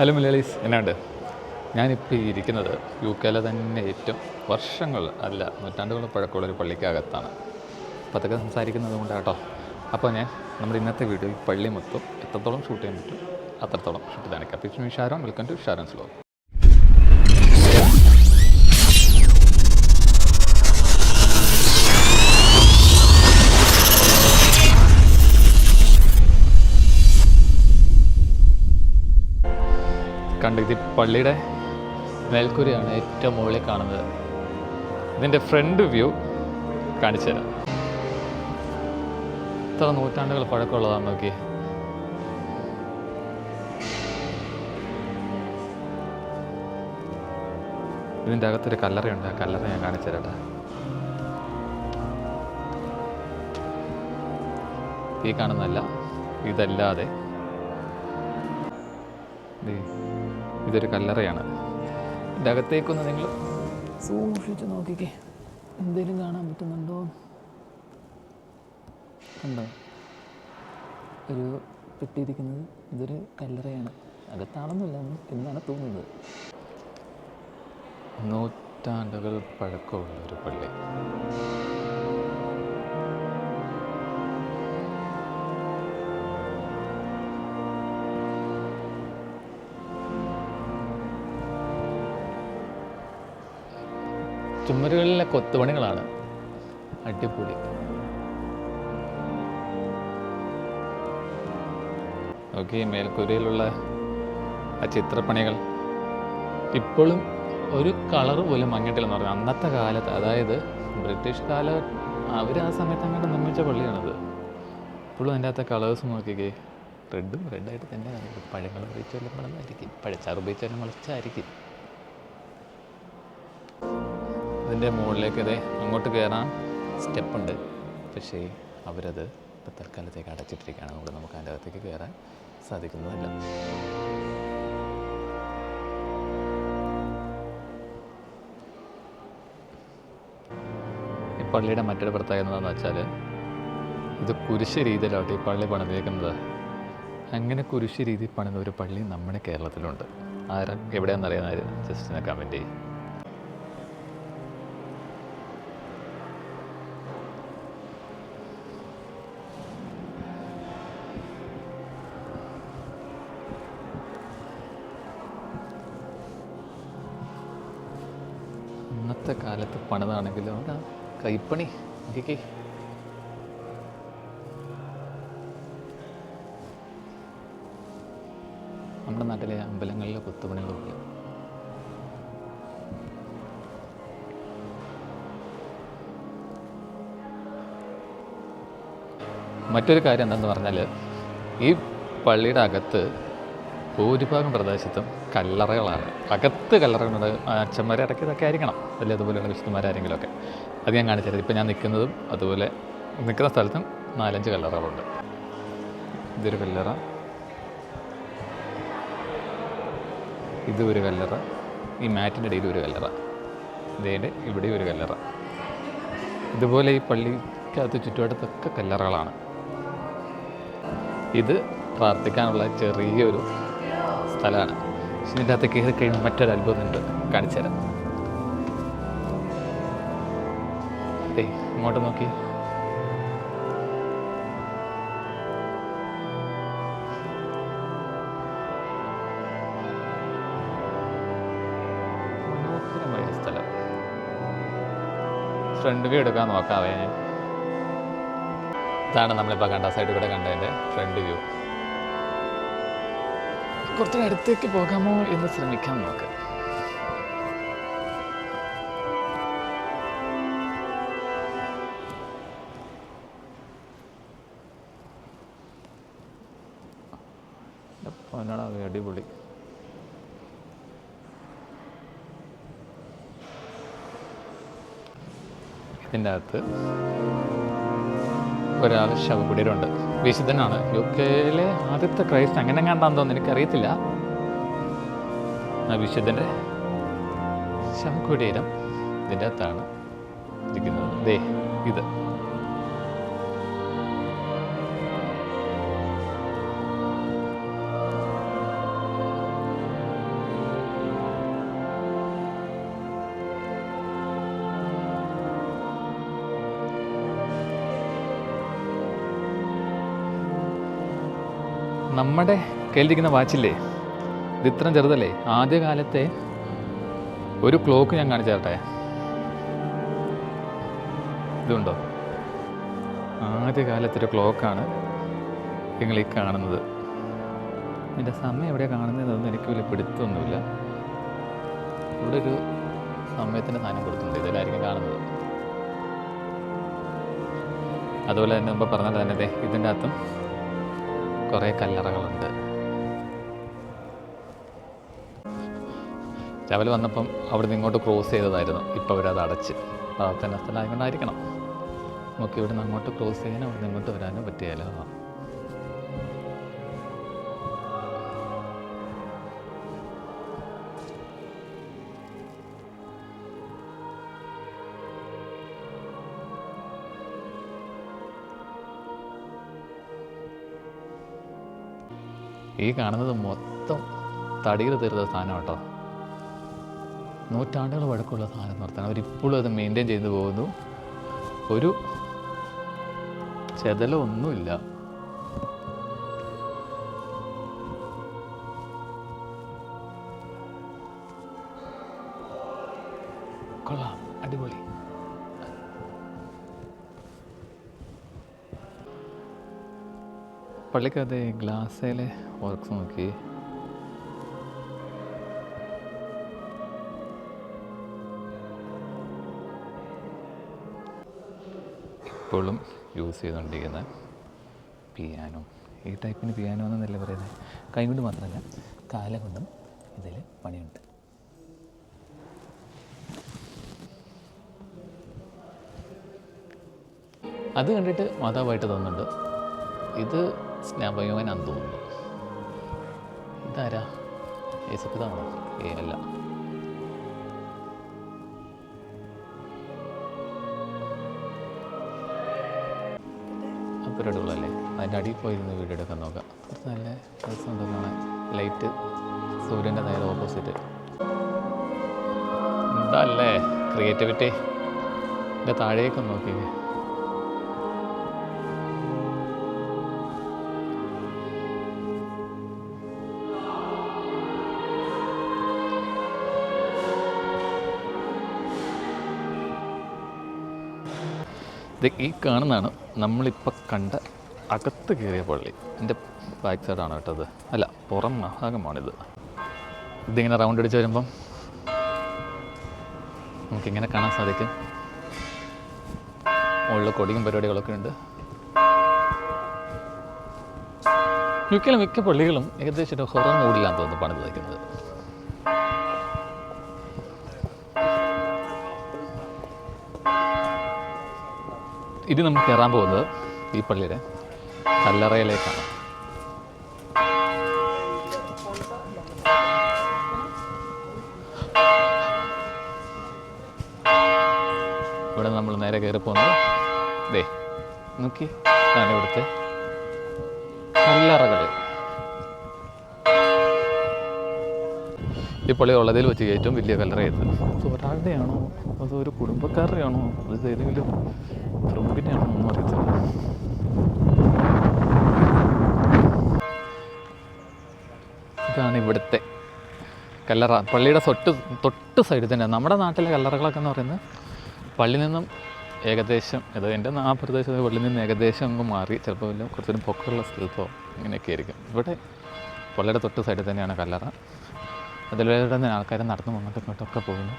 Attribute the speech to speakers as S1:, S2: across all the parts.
S1: Hello Malayalees എന്നാണ്ട്? ഞാനിപ്പോൾ ഇരിക്കുന്നത് യു കെയിലെ തന്നെ ഏറ്റവും വർഷങ്ങൾ അല്ല നൂറ്റാണ്ടുകൾ പഴക്കമുള്ള ഒരു പള്ളിക്കകത്താണ്. അപ്പോൾ അതൊക്കെ സംസാരിക്കുന്നത് കൊണ്ടാട്ടോ. അപ്പോൾ ഞാൻ നമ്മുടെ ഇന്നത്തെ വീഡിയോ ഈ പള്ളി മൊത്തം എത്രത്തോളം ഷൂട്ട് ചെയ്യാൻ പറ്റും അത്രത്തോളം ഷൂട്ട് അപ്പോൾ it's Sharon welcome to Sharon slow കണ്ട്. ഇത് പള്ളിയുടെ മേൽക്കൂരയാണ് ഏറ്റവും മുകളിൽ കാണുന്നത്. ഇതിന്റെ ഫ്രണ്ട് വ്യൂ കാണിച്ചു തരാം. ഇത്ര നൂറ്റാണ്ടുകൾ പഴക്കമുള്ളതാണ് നോക്കി ഇതിന്റെ അകത്തൊരു കല്ലറയുണ്ട്. ആ കല്ലറ ഞാൻ കാണിച്ചു തരട്ടെ. ഈ കാണുന്നല്ല ഇതല്ലാതെ. ഇതൊരു കല്ലറയാണ്. ഇതിന്റെ അകത്തേക്കൊന്ന് നിങ്ങൾ സൂക്ഷിച്ച് നോക്കിക്കേ. എന്തെങ്കിലും കാണാൻ പറ്റുന്നുണ്ടോ? ഉണ്ടോ ഒരു പെട്ടിയിരിക്കുന്നത് ഇതൊരു കല്ലറയാണ്. അകത്താണെന്നല്ല എന്നാണ് തോന്നുന്നത്. നൂറ്റാണ്ടുകൾ പഴക്കമുള്ള ഒരു പള്ളി. ചുമരുകളിലെ കൊത്തുപണികളാണ്. അടിപൊളി. ഓക്കെ മേൽക്കൂരയിലുള്ള ആ ചിത്രപ്പണികൾ. ഇപ്പോഴും ഒരു കളർ പോലും മങ്ങിയിട്ടില്ലെന്ന് പറഞ്ഞു അന്നത്തെ കാലത്ത് അതായത് ബ്രിട്ടീഷ് കാല അവർ ആ സമയത്ത് അങ്ങോട്ട് നിർമ്മിച്ച പള്ളിയാണത്. ഇപ്പോഴും അതിന്റെ അകത്തെ കളേഴ്സ് നോക്കിക്കേ റെഡും റെഡായിട്ട് തന്നെ പഴങ്ങൾ ഉപയോഗിച്ചാലും വളർന്നായിരിക്കും പഴച്ചാർ ഉപയോഗിച്ചാലും മുളച്ചായിരിക്കും ഇതിന്റെ മുകളിലേക്ക് ഇതേ അങ്ങോട്ട് കയറാൻ സ്റ്റെപ്പുണ്ട്. പക്ഷേ അവരത് ഇപ്പം തൽക്കാലത്തേക്ക് അടച്ചിട്ടിരിക്കുകയാണ്. അതുകൊണ്ട് നമുക്ക് അതിന്റെ അകത്തേക്ക് കയറാൻ സാധിക്കുന്നതല്ല. ഈ പള്ളിയുടെ മറ്റൊരു പ്രത്യേകത എന്താണെന്ന് വെച്ചാൽ ഇത് കുരിശ് രീതിയിലാവട്ടെ ഈ പള്ളി പണിതേക്കുന്നത് അങ്ങനെ കുരിശ് രീതി പണിത ഒരു പള്ളി നമ്മുടെ കേരളത്തിലുണ്ട്. ആരും എവിടെയാണെന്നറിയാൻ ജസ്റ്റ് ഒന്ന് കമന്റ് ചെയ്യും. ഇന്നത്തെ കാലത്ത് പണിതാണെങ്കിലും അവിടെ കൈപ്പണി. എനിക്ക് നമ്മുടെ നാട്ടിലെ അമ്പലങ്ങളിലെ കൊത്തുപണികളൊക്കെ മറ്റൊരു കാര്യം എന്താണെന്ന് പറഞ്ഞാൽ ഈ പള്ളിയുടെ അകത്ത് ഭൂരിഭാഗം പ്രദേശത്തും കല്ലറകളാണ്. അകത്ത് കല്ലറകളുണ്ട്. അച്ഛന്മാരെ ഇടയ്ക്കിതൊക്കെ ആയിരിക്കണം. അല്ലെങ്കിൽ അതുപോലെയുള്ള വിശുദ്ധന്മാരാരെങ്കിലുമൊക്കെ. അത് ഞാൻ കാണിച്ചത് ഇപ്പം ഞാൻ നിൽക്കുന്നതും അതുപോലെ നിൽക്കുന്ന സ്ഥലത്തും നാലഞ്ച് കല്ലറകളുണ്ട്. ഇതൊരു കല്ലറ. ഇത് ഒരു കല്ലറ. ഈ മാറ്റിന്റെ ഇടയിൽ ഒരു കല്ലറ. ഇതേന്റെ ഇവിടെ ഒരു കല്ലറ. ഇതുപോലെ ഈ പള്ളിക്കകത്ത് ചുറ്റുവട്ടത്തൊക്കെ കല്ലറകളാണ്. ഇത് പ്രാർത്ഥിക്കാനുള്ള ചെറിയൊരു സ്ഥലമാണ്. പക്ഷെ ഇതിന്റെ അകത്ത് കയറി കഴിയുമ്പോൾ മറ്റൊരു അത്ഭുതമുണ്ട് കാണിച്ചു തരാം. ഇങ്ങോട്ട് നോക്കി. ഫ്രണ്ട് വ്യൂ എടുക്കാൻ നോക്കാവേ ഇതാണ് നമ്മളിപ്പോൾ കണ്ട സൈഡിൽ കൂടെ കണ്ടതിന്റെ ഫ്രണ്ട് വ്യൂ കുറച്ചുകൂടെ അടുത്തേക്ക് പോകാമോ എന്ന് ശ്രമിക്കാൻ നോക്ക് പൊന്നടാ അടിപൊളി. ഇതിന്റെ അകത്ത് ഒരാൾ ശവകുടീരമുണ്ട്. വിശുദ്ധനാണ്. യു കെയിലെ ആദ്യത്തെ ക്രൈസ്റ്റ് അങ്ങനെ കണ്ടാന്ന് തോന്നുന്നു എനിക്കറിയത്തില്ല. ആ വിശുദ്ധന്റെ ശവകുടീരം ഇതിന്റെ അകത്താണ് ഇരിക്കുന്നത്. ദേ ഇത്. നമ്മുടെ കയ്യിലിരിക്കുന്ന വാച്ചില്ലേ? ഇത് ഇത്രയും ചെറുതല്ലേ? ആദ്യകാലത്തെ ഒരു ക്ലോക്ക് ഞാൻ കാണിച്ചു തരട്ടെ ഇതുണ്ടോ? ആദ്യകാലത്തെ ഒരു ക്ലോക്കാണ് നിങ്ങൾ ഈ കാണുന്നത്. ഇതിന്റെ സമയം എവിടെയാണ് കാണുന്നതെന്നൊന്നും എനിക്ക് വലിയ പിടുത്തമൊന്നുമില്ല. ഇവിടെ ഒരു സമയത്തിന്റെ സാധനം കൊടുത്തിട്ടുണ്ട്. ഇതിലായിരിക്കും കാണുന്നത്. അതുപോലെ തന്നെ മുമ്പ് പറഞ്ഞത് തന്നെ ഇതിന്റെ അകത്തും കുറേ കല്ലറകളുണ്ട്. രാവിലെ വന്നപ്പം അവിടെ ഇങ്ങോട്ട് ക്രോസ് ചെയ്തതായിരുന്നു. ഇപ്പോൾ അവരത് അടച്ച്. തന്നെ സ്ഥലമായതുകൊണ്ടായിരിക്കണം നമുക്ക് ഇവിടെ നിന്ന് അങ്ങോട്ട് ക്രോസ് ചെയ്യാനും അവിടെ ഇങ്ങോട്ട് വരാനും പറ്റിയല്ല ഈ കാണുന്നത് മൊത്തം തടിയിൽ തീർത്ത സാധനം കേട്ടോ. നൂറ്റാണ്ടുകൾ വഴക്കമുള്ള സാധനം നിർത്താൻ അവരിപ്പോഴും അത് മെയിന്റെയിൻ ചെയ്തു പോകുന്നു. ഒരു ചെതലോ പള്ളിക്കകത്ത് ഗ്ലാസ്സിലെ വർക്ക്സ് നോക്കി. ഇപ്പോഴും യൂസ് ചെയ്തുകൊണ്ടിരിക്കുന്ന പിയാനോ. ഈ ടൈപ്പിന് പിയാനോ എന്നല്ല പറയുന്നത് കൈ കൊണ്ട് മാത്രമല്ല കാല കൊണ്ടും ഇതിൽ പണിയുണ്ട്. അത് കണ്ടിട്ട് മാതാവായിട്ട് തോന്നുന്നുണ്ട്. ഇത് സ്നാപയോനാന്ന് തോന്നുന്നു. ഇതാരാ? യേസപ്പിതാണോ ഏ അല്ല. പരിപാടികളല്ലേ അതിന്റെ അടിയിൽ പോയിരുന്ന് വീഡിയോ എടുക്കാൻ നോക്കാം. കുറച്ച് നല്ല രസമുണ്ട് കാണാൻ ലൈറ്റ് സൂര്യന്റെ നേരെ ഓപ്പോസിറ്റ്. എന്താ അല്ലേ ക്രിയേറ്റിവിറ്റി. എന്റെ താഴേക്ക് നോക്കി ഈ കാണുന്നതാണ് നമ്മളിപ്പോൾ കണ്ട അകത്ത് കയറിയ പള്ളി. എന്റെ ബാക്ക് സൈഡാണ് കേട്ടത് അല്ല പുറം ഭാഗമാണിത് ഇതിങ്ങനെ റൗണ്ട് അടിച്ച് വരുമ്പം നമുക്കിങ്ങനെ കാണാൻ സാധിക്കും. മുകളിൽ കൊടിയും പരിപാടികളൊക്കെ ഉണ്ട്. മിക്കലും മിക്ക പള്ളികളും ഏകദേശം ഒരു ഹൊറം മൂടിലാണ് തോന്നുന്നു പണിത് വയ്ക്കുന്നത് ഇനി നമ്മൾ കയറാൻ പോകുന്നത് ഈ പള്ളിയുടെ കല്ലറയിലേക്കാണ്. ഇവിടെ നമ്മൾ നേരെ കയറി പോകുന്നത് ദേ നോക്കി ഇതാണ് ഇവിടുത്തെ കല്ലറകൾ പള്ളി ഉള്ളതിൽ വെച്ച് ഏറ്റവും വലിയ കല്ലറ ഇത് ഒരാളുടെയാണോ? അതോ ഒരു കുടുംബക്കാരുടെയാണോ? അത് ഏതെങ്കിലും പ്രമുഖിന്റെയാണോ ഒന്നും അറിയത്തില്ല. ഇതാണ് ഇവിടുത്തെ കല്ലറ പള്ളിയുടെ തൊട്ട് തൊട്ട് സൈഡിൽ തന്നെ. നമ്മുടെ നാട്ടിലെ കല്ലറകളൊക്കെ എന്ന് പറയുന്നത് പള്ളി നിന്നും ഏകദേശം അത് എന്റെ ആ പ്രദേശത്ത് പള്ളിയിൽ നിന്ന് ഏകദേശം അങ്ങ് മാറി. ചിലപ്പോൾ വല്ല കുറച്ചൊരു പൊക്കമുള്ള സ്ഥലത്തോ ഇങ്ങനെയൊക്കെ ആയിരിക്കും. ഇവിടെ പള്ളിയുടെ തൊട്ട് സൈഡിൽ തന്നെയാണ് കല്ലറ അതിലൂടെ തന്നെ ആൾക്കാർ നടന്നു അങ്ങോട്ടും ഇങ്ങോട്ടൊക്കെ പോകുന്നു.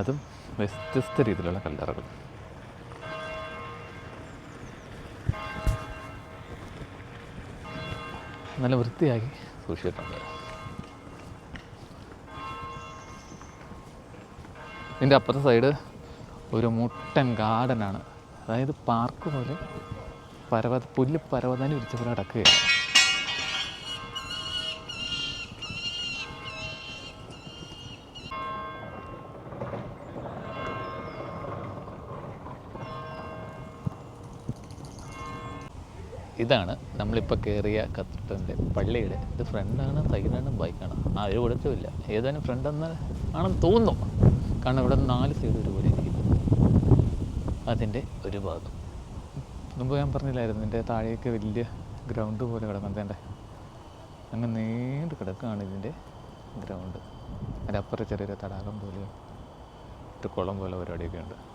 S1: അതും വ്യത്യസ്ത രീതിയിലുള്ള കല്ലറകൾ നല്ല വൃത്തിയാക്കി സൂക്ഷിച്ചിട്ടുണ്ട്. ഇതിന്റെ അപ്പുറത്തെ സൈഡ് ഒരു മുട്ടൻ ഗാർഡനാണ്. അതായത് പാർക്ക് പോലെ പരവത പുല്ല് പരവതാനി വിരിച്ച പോലെ അടക്കുകയാണ് ഇതാണ് നമ്മളിപ്പോൾ കയറിയ ഖത്തറിന്റെ പള്ളിയുടെ. ഇത് ഫ്രണ്ടാണ് സൈഡാണ് ബൈക്കാണ്. ആ ഒരു കൊടുത്തുമില്ല ഏതാനും ഫ്രണ്ടെന്ന് ആണെന്ന് തോന്നുന്നു. കാരണം ഇവിടെ നാല് സൈഡ് ഒരുപോലെ ഇരിക്കുന്നു. അതിന്റെ ഒരു ഭാഗം. മുമ്പ് ഞാൻ പറഞ്ഞില്ലായിരുന്നു എന്റെ താഴേക്ക് വലിയ ഗ്രൗണ്ട് പോലെ കിടക്കുന്നതിന്റെ അങ്ങ് നീണ്ടു കിടക്കുകയാണ് ഇതിന്റെ ഗ്രൗണ്ട്. അതിന്റെ അപ്പുറം ചെറിയൊരു തടാകം പോലെയോ ഒരു കുളം പോലെ പരിപാടിയൊക്കെ ഉണ്ട്.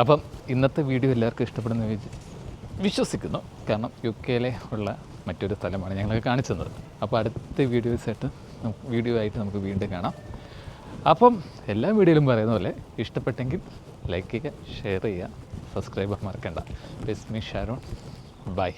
S1: അപ്പം ഇന്നത്തെ വീഡിയോ എല്ലാവർക്കും ഇഷ്ടപ്പെടുന്ന വിശ്വസിക്കുന്നു. കാരണം യു കെയിലെ ഉള്ള മറ്റൊരു സ്ഥലമാണ് ഞങ്ങൾക്ക് കാണിച്ചു തന്നത് അപ്പോൾ അടുത്ത വീഡിയോസായിട്ട് വീഡിയോ ആയിട്ട് നമുക്ക് വീണ്ടും കാണാം. അപ്പം എല്ലാ വീഡിയോയിലും പറയുന്ന പോലെ ഇഷ്ടപ്പെട്ടെങ്കിൽ ലൈക്ക് ചെയ്യുക ഷെയർ ചെയ്യുക സബ്സ്ക്രൈബ് മറക്കണ്ട. ബിസ്മി ഷാരോൺ ബൈ